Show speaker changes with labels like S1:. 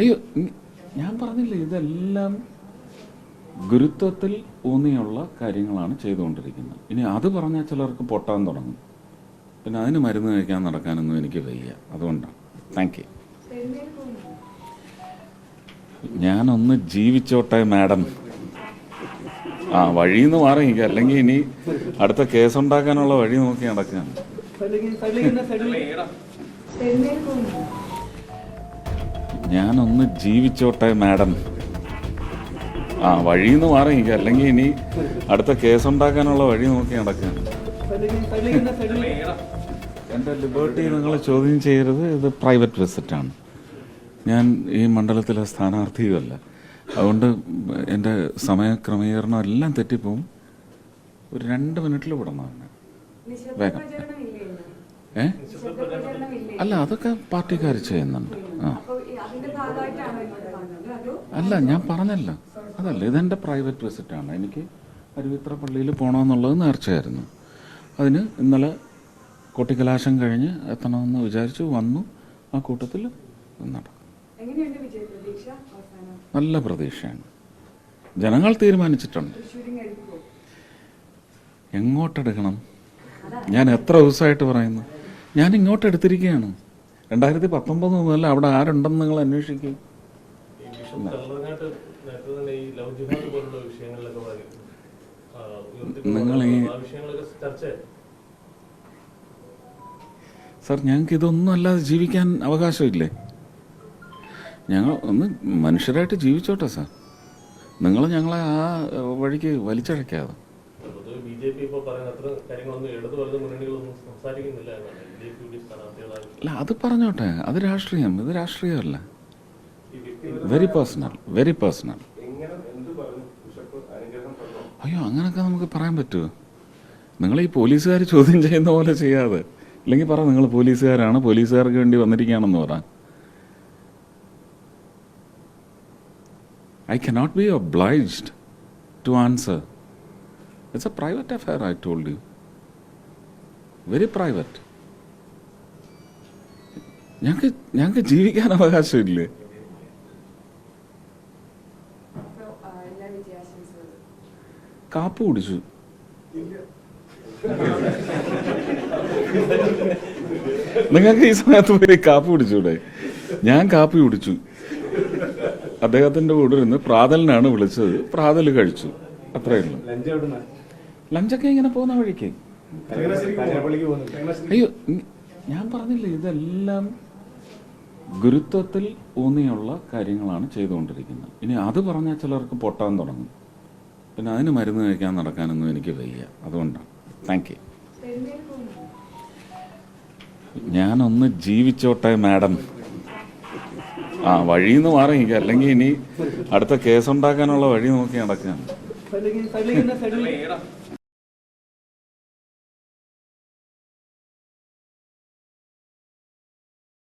S1: അയ്യോ ഞാൻ പറഞ്ഞില്ല ഇതെല്ലാം ഗുരുത്വത്തിൽ ഊന്നിയുള്ള കാര്യങ്ങളാണ് ചെയ്തുകൊണ്ടിരിക്കുന്നത്. ഇനി അത് പറഞ്ഞാൽ ചിലർക്ക് പൊട്ടാൻ തുടങ്ങും. പിന്നെ അതിന് മരുന്ന് കഴിക്കാൻ നടക്കാനൊന്നും എനിക്ക് വയ്യ. അതുകൊണ്ടാണ്. താങ്ക് യു ഞാനൊന്ന് ജീവിച്ചോട്ടെ മാഡം. ആ വഴിന്ന് മാറി എനിക്ക് അല്ലെങ്കിൽ ഇനി അടുത്ത കേസ് ഉണ്ടാക്കാനുള്ള വഴി നോക്കി നടക്കുകയാണ്. ഞാനൊന്ന് ജീവിച്ചോട്ടെ മാഡം. ആ വഴിന്ന് മാറി എനിക്ക് അല്ലെങ്കിൽ ഇനി അടുത്ത കേസ് ഉണ്ടാക്കാനുള്ള വഴി നോക്കി നടക്കാൻ എന്റെ ലിബർട്ടി നിങ്ങൾ ചോദ്യം ചെയ്യരുത്. ഇത് പ്രൈവറ്റ് വിസിറ്റാണ്. ഞാൻ ഈ മണ്ഡലത്തിലെ സ്ഥാനാർത്ഥിയുമല്ല. അതുകൊണ്ട് എന്റെ സമയക്രമീകരണം എല്ലാം തെറ്റിപ്പോവും. ഒരു രണ്ട് മിനിറ്റിൽ വിടണം തന്നെ വേഗം. ഏ? അല്ല അതൊക്കെ പാർട്ടിക്കാർ ചെയ്യുന്നുണ്ട്. ആ. അല്ല ഞാൻ പറഞ്ഞല്ല. അതല്ല ഇതെന്റെ പ്രൈവറ്റ് വിസിറ്റാണ് എനിക്ക് അരുവിത്ര പള്ളിയിൽ പോകണമെന്നുള്ളത് നേർച്ചയായിരുന്നു. അതിന് ഇന്നലെ കൊട്ടിക്കലാശം കഴിഞ്ഞ് എത്തണമെന്ന് വിചാരിച്ചു വന്നു. ആ കൂട്ടത്തിൽ നടക്കും നല്ല പ്രതീക്ഷയാണ്. ജനങ്ങൾ തീരുമാനിച്ചിട്ടുണ്ട്. എങ്ങോട്ടെടുക്കണം? ഞാൻ എത്ര ദിവസമായിട്ട് പറയുന്നു. ഞാൻ ഇങ്ങോട്ട് എടുത്തിരിക്കുകയാണ് രണ്ടായിരത്തി പത്തൊമ്പത് മുതൽ അവിടെ ആരുണ്ടെന്ന് നിങ്ങൾ അന്വേഷിക്കും. നിങ്ങൾ ഈ- സാർ ഞങ്ങൾക്ക് ഇതൊന്നും അല്ലാതെ ജീവിക്കാൻ അവകാശമില്ലേ? ഞങ്ങൾ ഒന്ന് മനുഷ്യരായിട്ട് ജീവിച്ചോട്ടെ സാർ. നിങ്ങൾ ഞങ്ങളെ ആ വഴിക്ക് വലിച്ചഴക്കാതെ.
S2: ബി ജെ പി ഇപ്പോൾ പറയുന്ന അത്ര കാര്യങ്ങളൊന്നും ഇടത് വലത് മുന്നണികളൊന്നും സംസാരിക്കുന്നില്ല എന്നാണ്. ബി ജെ പി സ്ഥാനാർത്ഥികൾ
S1: അല്ല അത് പറഞ്ഞോട്ടെ. അത് രാഷ്ട്രീയം. ഇത് രാഷ്ട്രീയമല്ല. വെരി പേഴ്സണൽ വെരി പേഴ്സണൽ അയ്യോ അങ്ങനെയൊക്കെ നമുക്ക് പറയാൻ പറ്റുമോ നിങ്ങൾ ഈ പോലീസുകാർ ചോദ്യം ചെയ്യുന്ന പോലെ ചെയ്യാതെ. അല്ലെങ്കിൽ പറ നിങ്ങൾ പോലീസുകാരാണ്. പോലീസുകാർക്ക് വേണ്ടി വന്നിരിക്കുകയാണെന്ന് പറ. I cannot be obliged to answer it's a private affair I told you very private ഞങ്ങൾക്ക് ഞങ്ങൾക്ക് ജീവിക്കാൻ അവകാശമില്ലേ? കാപ്പ് കുടിച്ചു. നിങ്ങൾക്ക് ഈ സമയത്ത് പോയി കാപ്പി കുടിച്ചൂടെ? ഞാൻ കാപ്പി കുടിച്ചു. അദ്ദേഹത്തിന്റെ കൂടെ ഇരുന്ന് പ്രാതലിനാണ് വിളിച്ചത്. പ്രാതൽ കഴിച്ചു. അത്രേ ഉള്ളൂ.
S3: ലഞ്ച് എവിടുന്ന?
S1: ലഞ്ചൊക്കെ ഇങ്ങനെ പോകുന്ന വഴിക്ക്. അയ്യോ ഞാൻ പറഞ്ഞില്ലേ ഇതെല്ലാം ഗുരുത്വത്തിൽ ഊന്നിയുള്ള കാര്യങ്ങളാണ് ചെയ്തുകൊണ്ടിരിക്കുന്നത്. ഇനി അത് പറഞ്ഞാൽ ചിലർക്ക് പൊട്ടാൻ തുടങ്ങും. പിന്നെ അതിന് മരുന്ന് കഴിക്കാൻ നടക്കാനൊന്നും എനിക്ക് വയ്യ. അതുകൊണ്ടാണ്. താങ്ക് യു ഞാനൊന്ന് ജീവിച്ചോട്ടെ മാഡം. ആ വഴിന്ന് മാറി നിൽക്കുക. അല്ലെങ്കിൽ ഇനി അടുത്ത കേസ് ഉണ്ടാക്കാനുള്ള വഴി നോക്കി നടക്കുകയാണ്.